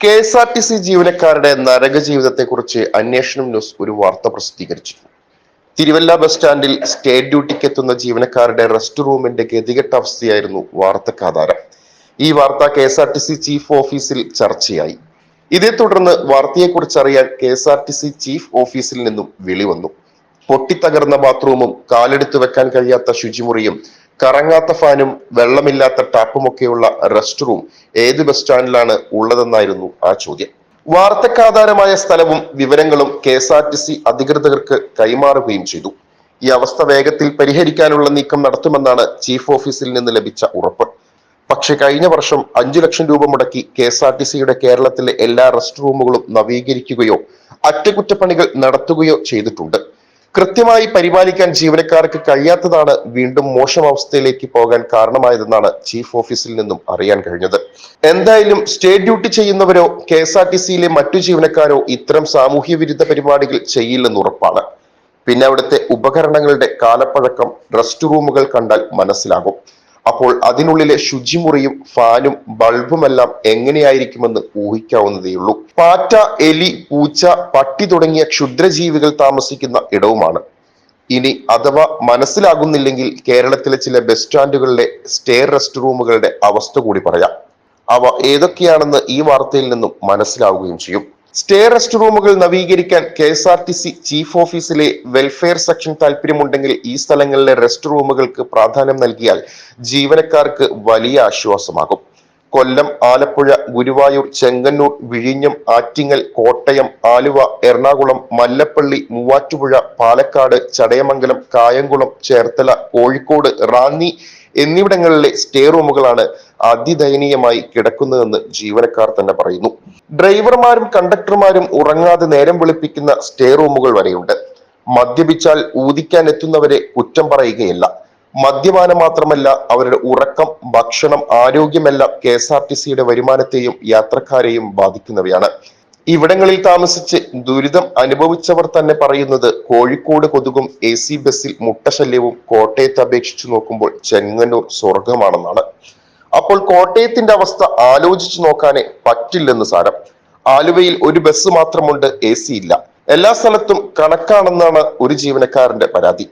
K S R T C ജീവനക്കാരുടെ നരക ജീവിതത്തെക്കുറിച്ച് അന്വേഷണം ന്യൂസ് ഒരു വാർത്ത പ്രസിദ്ധീകരിച്ചു തിരുവല്ല ബസ് സ്റ്റാൻഡിൽ സ്റ്റേറ്റ് ഡ്യൂട്ടിക്ക് എത്തുന്ന ജീവനക്കാരുടെ റെസ്റ്റ് റൂമിന്റെ ഗതികെട്ട അവസ്ഥയായിരുന്നു വാർത്തക്കാധാരം ഈ വാർത്ത K S R T C chief ഓഫീസിൽ ചർച്ചയായി. ഇതേ തുടർന്ന് വാർത്തയെക്കുറിച്ച് അറിയാൻ K S R T C chief ഓഫീസിൽ നിന്നും വിളി വന്നു. പൊട്ടിത്തകർന്ന ബാത്റൂമും കാലെടുത്ത് വെക്കാൻ കഴിയാത്ത ശുചിമുറിയും കറങ്ങാത്ത ഫാനും വെള്ളമില്ലാത്ത ടാപ്പുമൊക്കെയുള്ള റെസ്റ്റ് റൂം ഏത് ബസ് സ്റ്റാൻഡിലാണ് ഉള്ളതെന്നായിരുന്നു ആ ചോദ്യം. വാർത്തക്കാധാരമായ സ്ഥലവും വിവരങ്ങളും K S R T C അധികൃതർക്ക് കൈമാറുകയും ചെയ്തു. ഈ അവസ്ഥ വേഗത്തിൽ പരിഹരിക്കാനുള്ള നീക്കം നടത്തുമെന്നാണ് ചീഫ് ഓഫീസിൽ നിന്ന് ലഭിച്ച ഉറപ്പ്. പക്ഷെ കഴിഞ്ഞ വർഷം അഞ്ചു ലക്ഷം രൂപ മുടക്കി കെ എസ് ആർ ടി സിയുടെ കേരളത്തിലെ എല്ലാ റെസ്റ്റ് റൂമുകളും നവീകരിക്കുകയോ അറ്റകുറ്റപ്പണികൾ നടത്തുകയോ ചെയ്തിട്ടുണ്ട്. കൃത്യമായി പരിപാലിക്കാൻ ജീവനക്കാർക്ക് കഴിയാത്തതാണ് വീണ്ടും മോശം അവസ്ഥയിലേക്ക് പോകാൻ കാരണമായതെന്നാണ് ചീഫ് ഓഫീസിൽ നിന്നും അറിയാൻ കഴിഞ്ഞത്. എന്തായാലും സ്റ്റേറ്റ് ഡ്യൂട്ടി ചെയ്യുന്നവരോ കെ എസ് ആർ ടി സിയിലെ മറ്റു ജീവനക്കാരോ ഇത്തരം സാമൂഹ്യ വിരുദ്ധ പരിപാടികൾ ചെയ്യില്ലെന്ന് ഉറപ്പാണ്. പിന്നെ അവിടുത്തെ ഉപകരണങ്ങളുടെ കാലപ്പഴക്കം റെസ്റ്റ് റൂമുകൾ കണ്ടാൽ മനസ്സിലാകും. അപ്പോൾ അതിനുള്ളിലെ ശുചിമുറിയും ഫാനും ബൾബുമെല്ലാം എങ്ങനെയായിരിക്കുമെന്ന് ഊഹിക്കാവുന്നതേയുള്ളൂ. പാറ്റ എലി പൂച്ച പട്ടി തുടങ്ങിയ ക്ഷുദ്രജീവികൾ താമസിക്കുന്ന ഇടവുമാണ്. ഇനി അഥവാ മനസ്സിലാകുന്നില്ലെങ്കിൽ കേരളത്തിലെ ചില ബസ് സ്റ്റാൻഡുകളിലെ സ്റ്റേ റെസ്റ്റ് റൂമുകളുടെ അവസ്ഥ കൂടി പറയാം. അവ ഏതൊക്കെയാണെന്ന് ഈ വാർത്തയിൽ നിന്നും മനസ്സിലാവുകയും ചെയ്യും. സ്റ്റേ റെസ്റ്റ് റൂമുകൾ നവീകരിക്കാൻ K S R T C chief ഓഫീസിലെ വെൽഫെയർ സെക്ഷൻ താല്പര്യമുണ്ടെങ്കിൽ ഈ സ്ഥലങ്ങളിലെ റെസ്റ്റ് റൂമുകൾക്ക് പ്രാധാന്യം നൽകിയാൽ ജീവനക്കാർക്ക് വലിയ ആശ്വാസമാകും. കൊല്ലം ആലപ്പുഴ ഗുരുവായൂർ ചെങ്ങന്നൂർ വിഴിഞ്ഞം ആറ്റിങ്ങൽ കോട്ടയം ആലുവ എറണാകുളം മല്ലപ്പള്ളി മൂവാറ്റുപുഴ പാലക്കാട് ചടയമംഗലം കായംകുളം ചേർത്തല കോഴിക്കോട് റാന്നി എന്നിവിടങ്ങളിലെ സ്റ്റേ റൂമുകളാണ് അതിദയനീയമായി കിടക്കുന്നതെന്ന് ജീവനക്കാർ തന്നെ പറയുന്നു. ഡ്രൈവർമാരും കണ്ടക്ടർമാരും ഉറങ്ങാതെ നേരം വെളുപ്പിക്കുന്ന സ്റ്റേ റൂമുകൾ വരെയുണ്ട്. മദ്യപിച്ചാൽ ഊതിക്കാൻ എത്തുന്നവരെ കുറ്റം പറയുകയില്ല. മദ്യപാനം മാത്രമല്ല അവരുടെ ഉറക്കം ഭക്ഷണം ആരോഗ്യമെല്ലാം കെ എസ് ആർ ടി സിയുടെ വരുമാനത്തെയും യാത്രക്കാരെയും ബാധിക്കുന്നവയാണ്. ഇവിടങ്ങളിൽ താമസിച്ച് ദുരിതം അനുഭവിച്ചവർ തന്നെ പറയുന്നത് കോഴിക്കോട് കൊതുകും എ സി ബസ്സിൽ മുട്ടശല്യവും കോട്ടയത്തെ അപേക്ഷിച്ചു നോക്കുമ്പോൾ ചെങ്ങന്നൂർ സ്വർഗമാണെന്നാണ് അപ്പോൾ കോട്ടയത്തിന്റെ അവസ്ഥ ആലോചിച്ചു നോക്കാനേ പറ്റില്ലെന്ന് സാരം. ആലുവയിൽ ഒരു ബസ് മാത്രമുണ്ട് എ സി ഇല്ല. എല്ലാ സ്ഥലത്തും കണക്കാണെന്നാണ് ഒരു ജീവനക്കാരന്റെ പരാതി.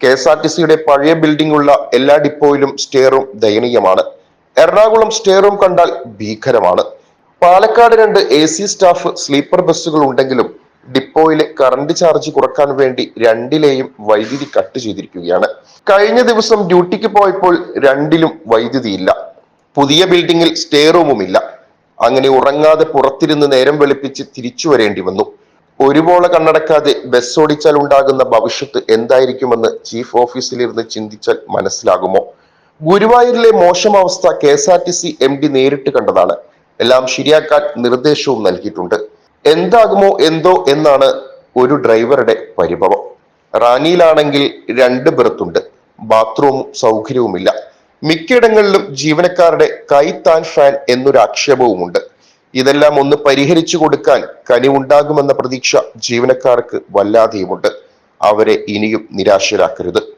കെ എസ് ആർ ടി സിയുടെ പഴയ ബിൽഡിംഗ് ഉള്ള എല്ലാ ഡിപ്പോയിലും സ്റ്റേറും ദയനീയമാണ്. എറണാകുളം സ്റ്റേറും കണ്ടാൽ ഭീകരമാണ്. പാലക്കാട് രണ്ട് എ സി സ്റ്റാഫ് സ്ലീപ്പർ ബസ്സുകൾ ഉണ്ടെങ്കിലും ഡിപ്പോയിലെ കറണ്ട് ചാർജ് കുറയ്ക്കാൻ വേണ്ടി രണ്ടിലെയും വൈദ്യുതി കട്ട് ചെയ്തിരിക്കുകയാണ്. കഴിഞ്ഞ ദിവസം ഡ്യൂട്ടിക്ക് പോയപ്പോൾ രണ്ടിലും വൈദ്യുതി ഇല്ല. പുതിയ ബിൽഡിംഗിൽ സ്റ്റേ റൂമുമില്ല അങ്ങനെ ഉറങ്ങാതെ പുറത്തിരുന്ന് നേരം വെളുപ്പിച്ച് തിരിച്ചു വരേണ്ടി വന്നു. ഒരുപോലെ കണ്ണടക്കാതെ ബസ് ഓടിച്ചാൽ ഉണ്ടാകുന്ന ഭവിഷ്യത്ത് എന്തായിരിക്കുമെന്ന് ചീഫ് ഓഫീസിലിരുന്ന് ചിന്തിച്ചാൽ മനസ്സിലാകുമോ? ഗുരുവായൂരിലെ മോശം അവസ്ഥ K S R T C M D നേരിട്ട് കണ്ടതാണ്. എല്ലാം ശരിയാക്കാൻ നിർദ്ദേശവും നൽകിയിട്ടുണ്ട്. എന്താകുമോ എന്തോ എന്നാണ് ഒരു ഡ്രൈവറുടെ പരിഭവം. റാന്നിയിലാണെങ്കിൽ രണ്ട് ബെർത്തുണ്ട് ബാത്റൂമും സൗകര്യവുമില്ല. മിക്കയിടങ്ങളിലും ജീവനക്കാരുടെ കൈത്താൻ ഫാൻ എന്നൊരു ആക്ഷേപവുമുണ്ട്. ഇതെല്ലാം ഒന്ന് പരിഹരിച്ചു കൊടുക്കാൻ കനിവുണ്ടാകുമെന്ന പ്രതീക്ഷ ജീവനക്കാർക്ക് വല്ലാതെയുമുണ്ട്. അവരെ ഇനിയും നിരാശരാക്കരുത്.